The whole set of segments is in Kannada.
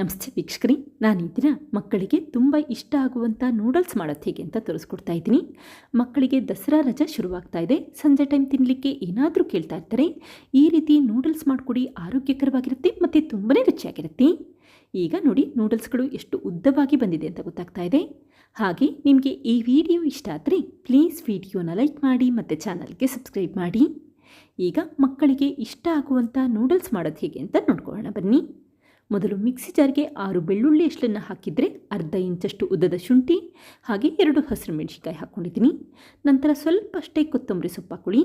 ನಮಸ್ತೆ ವೀಕ್ಷಕರಿ ನಾನು ಈ ದಿನ ಮಕ್ಕಳಿಗೆ ತುಂಬ ಇಷ್ಟ ಆಗುವಂಥ ನೂಡಲ್ಸ್ ಮಾಡೋದು ಹೇಗೆ ಅಂತ ತೋರಿಸ್ಕೊಡ್ತಾ ಇದ್ದೀನಿ. ಮಕ್ಕಳಿಗೆ ದಸರಾ ರಜೆ ಶುರುವಾಗ್ತಾ ಇದೆ. ಸಂಜೆ ಟೈಮ್ ತಿನ್ನಲಿಕ್ಕೆ ಏನಾದರೂ ಕೇಳ್ತಾ ಇರ್ತಾರೆ. ಈ ರೀತಿ ನೂಡಲ್ಸ್ ಮಾಡಿಕೊಡಿ ಆರೋಗ್ಯಕರವಾಗಿರುತ್ತೆ ಮತ್ತು ತುಂಬನೇ ರುಚಿಯಾಗಿರುತ್ತೆ. ಈಗ ನೋಡಿ ನೂಡಲ್ಸ್ಗಳು ಎಷ್ಟು ಉದ್ದವಾಗಿ ಬಂದಿದೆ ಅಂತ ಗೊತ್ತಾಗ್ತಾ ಇದೆ. ಹಾಗೆ ನಿಮಗೆ ಈ ವಿಡಿಯೋ ಇಷ್ಟ ಆದರೆ ಪ್ಲೀಸ್ ವಿಡಿಯೋನ ಲೈಕ್ ಮಾಡಿ ಮತ್ತು ಚಾನಲ್ಗೆ ಸಬ್ಸ್ಕ್ರೈಬ್ ಮಾಡಿ. ಈಗ ಮಕ್ಕಳಿಗೆ ಇಷ್ಟ ಆಗುವಂಥ ನೂಡಲ್ಸ್ ಮಾಡೋದು ಹೇಗೆ ಅಂತ ನೋಡ್ಕೊಳ್ಳೋಣ ಬನ್ನಿ. ಮೊದಲು ಮಿಕ್ಸಿ ಜಾರ್ಗೆ ಆರು ಬೆಳ್ಳುಳ್ಳಿ ಅಷ್ಟನ್ನು ಹಾಕಿದರೆ ಅರ್ಧ ಇಂಚಷ್ಟು ಉದ್ದದ ಶುಂಠಿ, ಹಾಗೆ ಎರಡು ಹಸಿರು ಮೆಣಸಿಕಾಯಿ ಹಾಕ್ಕೊಂಡಿದ್ದೀನಿ. ನಂತರ ಸ್ವಲ್ಪ ಅಷ್ಟೇ ಕೊತ್ತಂಬರಿ ಸೊಪ್ಪು ಹಾಕೊಳ್ಳಿ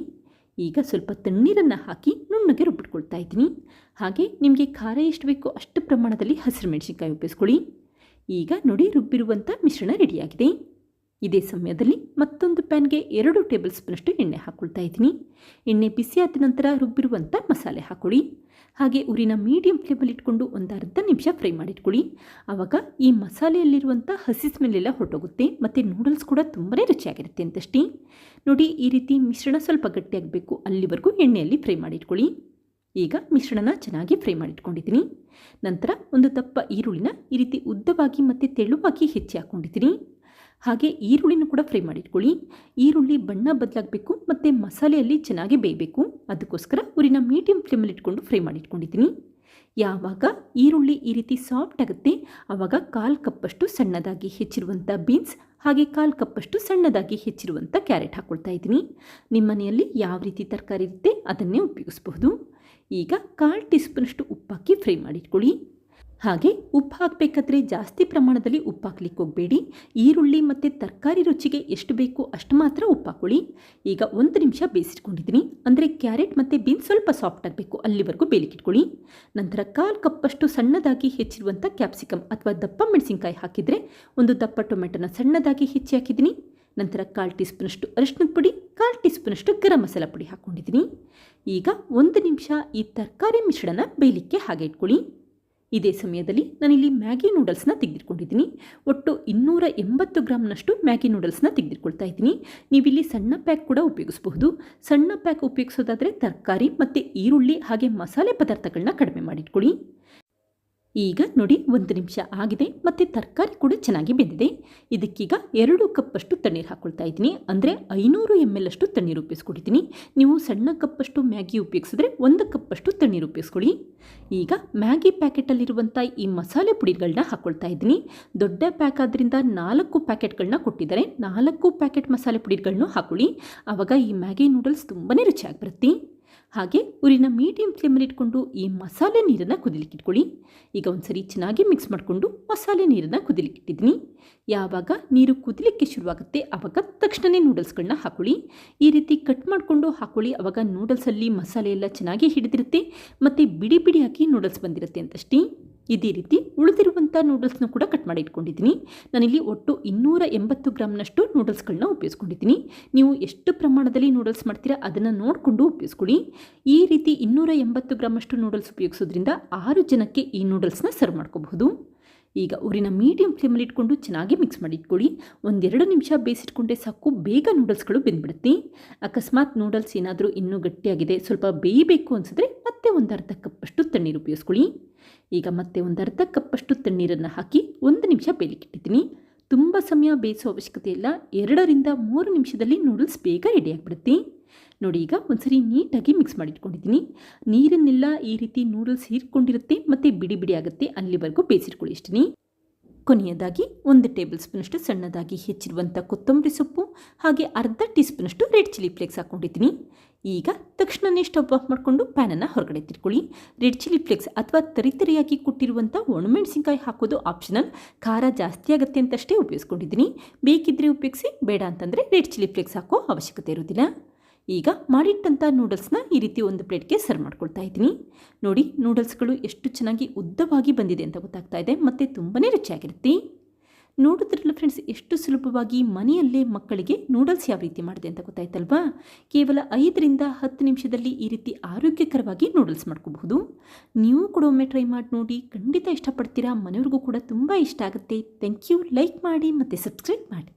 ಈಗ ಸ್ವಲ್ಪ ತಣ್ಣೀರನ್ನು ಹಾಕಿ ನುಣ್ಣಗೆ ರುಬ್ಬಿಟ್ಕೊಳ್ತಾ ಇದ್ದೀನಿ. ಹಾಗೆ ನಿಮಗೆ ಖಾರ ಎಷ್ಟು ಬೇಕೋ ಅಷ್ಟು ಪ್ರಮಾಣದಲ್ಲಿ ಹಸಿರು ಮೆಣಸಿನ್ಕಾಯಿ ಉಪ್ಪಿಸ್ಕೊಳ್ಳಿ. ಈಗ ನುಡಿ ರುಬ್ಬಿರುವಂಥ ಮಿಶ್ರಣ ರೆಡಿಯಾಗಿದೆ. ಇದೇ ಸಮಯದಲ್ಲಿ ಮತ್ತೊಂದು ಪ್ಯಾನ್ಗೆ ಎರಡು ಟೇಬಲ್ ಸ್ಪೂನಷ್ಟು ಎಣ್ಣೆ ಹಾಕ್ಕೊಳ್ತಾ ಇದ್ದೀನಿ. ಎಣ್ಣೆ ಬಿಸಿಯಾದ ನಂತರ ರುಬ್ಬಿರುವಂಥ ಮಸಾಲೆ ಹಾಕೊಳ್ಳಿ. ಹಾಗೆ ಉರಿನ ಮೀಡಿಯಂ ಫ್ಲೇಮಲ್ಲಿ ಇಟ್ಕೊಂಡು ಒಂದು ಅರ್ಧ ನಿಮಿಷ ಫ್ರೈ ಮಾಡಿಟ್ಕೊಳ್ಳಿ. ಆವಾಗ ಈ ಮಸಾಲೆಯಲ್ಲಿರುವಂಥ ಹಸಿ ಸ್ಮೆಲ್ಲೆಲ್ಲ ಹೊರಟೋಗುತ್ತೆ ಮತ್ತು ನೂಡಲ್ಸ್ ಕೂಡ ತುಂಬಾ ರುಚಿಯಾಗಿರುತ್ತೆ ಅಂತಷ್ಟೇ. ನೋಡಿ, ಈ ರೀತಿ ಮಿಶ್ರಣ ಸ್ವಲ್ಪ ಗಟ್ಟಿಯಾಗಬೇಕು. ಅಲ್ಲಿವರೆಗೂ ಎಣ್ಣೆಯಲ್ಲಿ ಫ್ರೈ ಮಾಡಿಟ್ಕೊಳ್ಳಿ. ಈಗ ಮಿಶ್ರಣನ ಚೆನ್ನಾಗಿ ಫ್ರೈ ಮಾಡಿಟ್ಕೊಂಡಿದ್ದೀನಿ. ನಂತರ ಒಂದು ದಪ್ಪ ಈರುಳ್ಳಿನ ಈ ರೀತಿ ಉದ್ದವಾಗಿ ಮತ್ತು ತೆಳುವಾಗಿ ಹೆಚ್ಚಿ ಹಾಕ್ಕೊಂಡಿದ್ದೀನಿ ಹಾಗೆ ಈರುಳ್ಳಿನೂ ಕೂಡ ಫ್ರೈ ಮಾಡಿಟ್ಕೊಳ್ಳಿ. ಈರುಳ್ಳಿ ಬಣ್ಣ ಬದಲಾಗಬೇಕು ಮತ್ತು ಮಸಾಲೆಯಲ್ಲಿ ಚೆನ್ನಾಗಿ ಬೇಯಬೇಕು. ಅದಕ್ಕೋಸ್ಕರ ಊರಿನ ಮೀಡಿಯಂ ಫ್ಲೇಮಲ್ಲಿ ಇಟ್ಕೊಂಡು ಫ್ರೈ ಮಾಡಿಟ್ಕೊಂಡಿದ್ದೀನಿ. ಯಾವಾಗ ಈರುಳ್ಳಿ ಈ ರೀತಿ ಸಾಫ್ಟ್ ಆಗುತ್ತೆ ಆವಾಗ ಕಾಲು ಕಪ್ಪಷ್ಟು ಸಣ್ಣದಾಗಿ ಹೆಚ್ಚಿರುವಂಥ ಬೀನ್ಸ್ ಹಾಗೆ ಕಾಲು ಕಪ್ಪಷ್ಟು ಸಣ್ಣದಾಗಿ ಹೆಚ್ಚಿರುವಂಥ ಕ್ಯಾರೆಟ್ ಹಾಕ್ಕೊಳ್ತಾ ಇದ್ದೀನಿ. ನಿಮ್ಮ ಮನೆಯಲ್ಲಿ ಯಾವ ರೀತಿ ತರಕಾರಿ ಇರುತ್ತೆ ಅದನ್ನೇ ಉಪಯೋಗಿಸ್ಬಹುದು. ಈಗ ಕಾಲು ಟೀ ಸ್ಪೂನಷ್ಟು ಉಪ್ಪಾಕಿ ಫ್ರೈ ಮಾಡಿಟ್ಕೊಳ್ಳಿ. ಹಾಗೆ ಉಪ್ಪು ಹಾಕಬೇಕಾದ್ರೆ ಜಾಸ್ತಿ ಪ್ರಮಾಣದಲ್ಲಿ ಉಪ್ಪು ಹಾಕ್ಲಿಕ್ಕೆ ಹೋಗಬೇಡಿ. ಈರುಳ್ಳಿ ಮತ್ತು ತರಕಾರಿ ರುಚಿಗೆ ಎಷ್ಟು ಬೇಕೋ ಅಷ್ಟು ಮಾತ್ರ ಉಪ್ಪು ಹಾಕೊಳ್ಳಿ ಈಗ ಒಂದು ನಿಮಿಷ ಬೇಯಿಸಿಟ್ಕೊಂಡಿದ್ದೀನಿ. ಅಂದರೆ ಕ್ಯಾರೆಟ್ ಮತ್ತು ಬೀನ್ಸ್ ಸ್ವಲ್ಪ ಸಾಫ್ಟ್ ಆಗಬೇಕು. ಅಲ್ಲಿವರೆಗೂ ಬೇಲಿಕ್ಕಿಟ್ಕೊಳ್ಳಿ ನಂತರ ಕಾಲು ಕಪ್ಪಷ್ಟು ಸಣ್ಣದಾಗಿ ಹೆಚ್ಚಿರುವಂಥ ಕ್ಯಾಪ್ಸಿಕಮ್ ಅಥವಾ ದಪ್ಪ ಮೆಣಸಿನ್ಕಾಯಿ ಹಾಕಿದರೆ ಒಂದು ದಪ್ಪ ಟೊಮೆಟೊನ ಸಣ್ಣದಾಗಿ ಹೆಚ್ಚಿ ಹಾಕಿದ್ದೀನಿ. ನಂತರ ಕಾಲು ಟೀ ಸ್ಪೂನಷ್ಟು ಅರಿಶಿನದ ಪುಡಿ, ಕಾಲು ಟೀ ಸ್ಪೂನಷ್ಟು ಗರಂ ಮಸಾಲ ಪುಡಿ ಹಾಕ್ಕೊಂಡಿದ್ದೀನಿ ಈಗ ಒಂದು ನಿಮಿಷ ಈ ತರಕಾರಿ ಮಿಶ್ರಣ ಬೇಯಲಿಕ್ಕೆ ಹಾಗೆ ಇಟ್ಕೊಳ್ಳಿ. ಇದೇ ಸಮಯದಲ್ಲಿ ನಾನಿಲ್ಲಿ ಮ್ಯಾಗಿ ನೂಡಲ್ಸ್ನ ತೆಗೆದಿಟ್ಕೊಂಡಿದ್ದೀನಿ. ಒಟ್ಟು ಇನ್ನೂರ ಎಂಬತ್ತು ಗ್ರಾಮ್ನಷ್ಟು ಮ್ಯಾಗಿ ನೂಡಲ್ಸ್ನ ತೆಗೆದಿಟ್ಕೊಳ್ತಾ ಇದ್ದೀನಿ. ನೀವಿಲ್ಲಿ ಸಣ್ಣ ಪ್ಯಾಕ್ ಕೂಡ ಉಪಯೋಗಿಸಬಹುದು. ಸಣ್ಣ ಪ್ಯಾಕ್ ಉಪಯೋಗಿಸೋದಾದರೆ ತರಕಾರಿ ಮತ್ತು ಈರುಳ್ಳಿ ಹಾಗೆ ಮಸಾಲೆ ಪದಾರ್ಥಗಳನ್ನ ಕಡಿಮೆ ಮಾಡಿಟ್ಕೊಳ್ಳಿ. ಈಗ ನೋಡಿ ಒಂದು ನಿಮಿಷ ಆಗಿದೆ, ಮತ್ತು ತರಕಾರಿ ಕೂಡ ಚೆನ್ನಾಗಿ ಬೆಂದಿದೆ. ಇದಕ್ಕೀಗ ಎರಡು ಕಪ್ಪಷ್ಟು ತಣ್ಣೀರು ಹಾಕ್ಕೊಳ್ತಾ ಇದ್ದೀನಿ. ಅಂದರೆ ಐನೂರು ಎಂ ಎಲ್ ಅಷ್ಟು ತಣ್ಣೀರು ಉಪಯೋಗಿಸ್ಕೊಳ್ತೀನಿ ನೀವು ಸಣ್ಣ ಕಪ್ಪಷ್ಟು ಮ್ಯಾಗಿ ಉಪಯೋಗಿಸಿದ್ರೆ ಒಂದು ಕಪ್ಪಷ್ಟು ತಣ್ಣೀರು ಉಪಯೋಗಿಸ್ಕೊಳ್ಳಿ. ಈಗ ಮ್ಯಾಗಿ ಪ್ಯಾಕೆಟಲ್ಲಿರುವಂಥ ಈ ಮಸಾಲೆ ಪುಡಿಗಳನ್ನ ಹಾಕ್ಕೊಳ್ತಾ ಇದ್ದೀನಿ. ದೊಡ್ಡ ಪ್ಯಾಕ್ ಆದ್ದರಿಂದ ನಾಲ್ಕು ಪ್ಯಾಕೆಟ್ಗಳನ್ನ ಕೊಟ್ಟಿದ್ದಾರೆ. ನಾಲ್ಕು ಪ್ಯಾಕೆಟ್ ಮಸಾಲೆ ಪುಡಿಗಳನ್ನೂ ಹಾಕೊಳ್ಳಿ. ಆವಾಗ ಈ ಮ್ಯಾಗಿ ನೂಡಲ್ಸ್ ತುಂಬಾ ರುಚಿಯಾಗಿ ಬರುತ್ತೆ. ಹಾಗೆ ಉರಿನ ಮೀಡಿಯಂ ಫ್ಲೇಮಲ್ಲಿ ಇಟ್ಕೊಂಡು ಈ ಮಸಾಲೆ ನೀರನ್ನು ಕುದಿಲಿಕ್ಕೆ ಇಟ್ಕೊಳ್ಳಿ ಈಗ ಒಂದ್ಸರಿ ಚೆನ್ನಾಗಿ ಮಿಕ್ಸ್ ಮಾಡಿಕೊಂಡು ಮಸಾಲೆ ನೀರನ್ನು ಕುದಿಲಿಕ್ಕೆ ಇಟ್ಟಿದ್ದೀನಿ ಯಾವಾಗ ನೀರು ಕುದಿಲಿಕ್ಕೆ ಶುರುವಾಗುತ್ತೆ ಆವಾಗ ತಕ್ಷಣವೇ ನೂಡಲ್ಸ್ಗಳನ್ನ ಹಾಕೊಳ್ಳಿ. ಈ ರೀತಿ ಕಟ್ ಮಾಡಿಕೊಂಡು ಹಾಕೊಳ್ಳಿ. ಆವಾಗ ನೂಡಲ್ಸಲ್ಲಿ ಮಸಾಲೆ ಎಲ್ಲ ಚೆನ್ನಾಗಿ ಹಿಡಿದಿರುತ್ತೆ. ಮತ್ತು ಬಿಡಿ ಬಿಡಿಯಾಗಿ ನೂಡಲ್ಸ್ ಬಂದಿರುತ್ತೆ ಅಂತಷ್ಟೇ. ಇದೇ ರೀತಿ ಉಳಿದಿರುವಂಥ ನೂಡಲ್ಸ್ನ ಕೂಡ ಕಟ್ ಮಾಡಿ ಇಟ್ಕೊಂಡಿದ್ದೀನಿ. ನಾನಿಲ್ಲಿ ಒಟ್ಟು ಇನ್ನೂರ ಎಂಬತ್ತು ಗ್ರಾಮ್ನಷ್ಟು ನೂಡಲ್ಸ್ಗಳನ್ನ ಉಪಯೋಗಿಸ್ಕೊಂಡಿದ್ದೀನಿ. ನೀವು ಎಷ್ಟು ಪ್ರಮಾಣದಲ್ಲಿ ನೂಡಲ್ಸ್ ಮಾಡ್ತೀರಾ ಅದನ್ನು ನೋಡಿಕೊಂಡು ಉಪಯೋಗಿಸ್ಕೊಳ್ಳಿ. ಈ ರೀತಿ ಇನ್ನೂರ ಎಂಬತ್ತು ಗ್ರಾಮಷ್ಟು ನೂಡಲ್ಸ್ ಉಪಯೋಗಿಸೋದ್ರಿಂದ ಆರು ಜನಕ್ಕೆ ಈ ನೂಡಲ್ಸ್ನ ಸರ್ವ್ ಮಾಡ್ಕೋಬಹುದು. ಈಗ ಊರಿನ ಮೀಡಿಯಂ ಫ್ಲೇಮಲ್ಲಿ ಇಟ್ಕೊಂಡು ಚೆನ್ನಾಗಿ ಮಿಕ್ಸ್ ಮಾಡಿ ಇಟ್ಕೊಳ್ಳಿ. ಒಂದೆರಡು ನಿಮಿಷ ಬೇಯಿಸಿಟ್ಕೊಂಡೆ ಸಾಕು, ಬೇಗ ನೂಡಲ್ಸ್ಗಳು ಬೆಂದ್ಬಿಡುತ್ತೆ. ಅಕಸ್ಮಾತ್ ನೂಡಲ್ಸ್ ಏನಾದರೂ ಇನ್ನೂ ಗಟ್ಟಿಯಾಗಿದೆ, ಸ್ವಲ್ಪ ಬೇಯಬೇಕು ಅನಿಸಿದ್ರೆ ಮತ್ತೆ ಒಂದು ಅರ್ಧ ಕಪ್ಪಷ್ಟು ತಣ್ಣೀರು ಉಪಯೋಗಿಸ್ಕೊಳ್ಳಿ. ಈಗ ಮತ್ತೆ ಒಂದು ಅರ್ಧ ಕಪ್ಪಷ್ಟು ತಣ್ಣೀರನ್ನು ಹಾಕಿ ಒಂದು ನಿಮಿಷ ಬೇಯಲಿಕ್ಕಿಟ್ಟಿದ್ದೀನಿ ತುಂಬ ಸಮಯ ಬೇಯಿಸೋ ಅವಶ್ಯಕತೆ ಇಲ್ಲ. ಎರಡರಿಂದ ಮೂರು ನಿಮಿಷದಲ್ಲಿ ನೂಡಲ್ಸ್ ಬೇಗ ರೆಡಿ ಆಗಿಬಿಡುತ್ತೆ. ನೋಡಿ, ಈಗ ಒಂದ್ಸರಿ ನೀಟಾಗಿ ಮಿಕ್ಸ್ ಮಾಡಿಟ್ಕೊಂಡಿದ್ದೀನಿ. ನೀರನ್ನೆಲ್ಲ ಈ ರೀತಿ ನೂಡಲ್ಸ್ ಹೀರ್ಕೊಂಡಿರುತ್ತೆ ಮತ್ತು ಬಿಡಿ ಬಿಡಿ ಆಗುತ್ತೆ. ಅಲ್ಲಿವರೆಗೂ ಬೇಯಿಸಿಟ್ಕೊಳ್ಳಿ ಇಷ್ಟೀನಿ. ಕೊನೆಯದಾಗಿ ಒಂದು ಟೇಬಲ್ ಸ್ಪೂನಷ್ಟು ಸಣ್ಣದಾಗಿ ಹೆಚ್ಚಿರುವಂಥ ಕೊತ್ತಂಬರಿ ಸೊಪ್ಪು ಹಾಗೆ ಅರ್ಧ ಟೀ ಸ್ಪೂನಷ್ಟು ರೆಡ್ ಚಿಲ್ಲಿ ಫ್ಲೇಕ್ಸ್ ಹಾಕ್ಕೊಂಡಿದ್ದೀನಿ. ಈಗ ತಕ್ಷಣನೇ ಸ್ಟವ್ ಆಫ್ ಮಾಡಿಕೊಂಡು ಪ್ಯಾನನ್ನು ಹೊರಗಡೆ ತಿರ್ಕೊಳ್ಳಿ. ರೆಡ್ ಚಿಲ್ಲಿ ಫ್ಲೇಕ್ಸ್ ಅಥವಾ ತರಿತರಿಯಾಗಿ ಕೊಟ್ಟಿರುವಂಥ ಒಣಮೆಣಸಿನ್ಕಾಯಿ ಹಾಕೋದು ಆಪ್ಷನಲ್ ಖಾರ ಜಾಸ್ತಿ ಆಗುತ್ತೆ ಅಂತಷ್ಟೇ ಉಪಯೋಗಿಸ್ಕೊಂಡಿದ್ದೀನಿ. ಬೇಕಿದ್ದರೆ ಉಪಯೋಗಿಸಿ, ಬೇಡ ಅಂತಂದರೆ ರೆಡ್ ಚಿಲ್ಲಿ ಫ್ಲೇಕ್ಸ್ ಹಾಕೋ ಅವಶ್ಯಕತೆ ಇರೋದಿಲ್ಲ ಈಗ ಮಾಡಿಟ್ಟಂಥ ನೂಡಲ್ಸ್ನ ಈ ರೀತಿ ಒಂದು ಪ್ಲೇಟ್ಗೆ ಸರ್ವ್ ಮಾಡ್ಕೊಳ್ತಾ ಇದ್ದೀನಿ. ನೋಡಿ ನೂಡಲ್ಸ್ಗಳು ಎಷ್ಟು ಚೆನ್ನಾಗಿ ಉದ್ದವಾಗಿ ಬಂದಿದೆ ಅಂತ ಗೊತ್ತಾಗ್ತಾ ಇದೆ. ಮತ್ತು ತುಂಬಾ ರುಚಿಯಾಗಿರುತ್ತೆ. ನೋಡಿದ್ರಲ್ಲ ಫ್ರೆಂಡ್ಸ್ ಎಷ್ಟು ಸುಲಭವಾಗಿ ಮನೆಯಲ್ಲೇ ಮಕ್ಕಳಿಗೆ ನೂಡಲ್ಸ್ ಯಾವ ರೀತಿ ಮಾಡಿದೆ ಅಂತ ಗೊತ್ತಾಯ್ತಲ್ವಾ? ಕೇವಲ ಐದರಿಂದ ಹತ್ತು ನಿಮಿಷದಲ್ಲಿ ಈ ರೀತಿ ಆರೋಗ್ಯಕರವಾಗಿ ನೂಡಲ್ಸ್ ಮಾಡ್ಕೋಬಹುದು. ನೀವು ಕೂಡ ಒಮ್ಮೆ ಟ್ರೈ ಮಾಡಿ ನೋಡಿ, ಖಂಡಿತ ಇಷ್ಟಪಡ್ತೀರಾ. ಮನೆಯವ್ರಿಗೂ ಕೂಡ ತುಂಬ ಇಷ್ಟ ಆಗುತ್ತೆ. ಥ್ಯಾಂಕ್ ಯು ಲೈಕ್ ಮಾಡಿ ಮತ್ತು ಸಬ್ಸ್ಕ್ರೈಬ್ ಮಾಡಿ.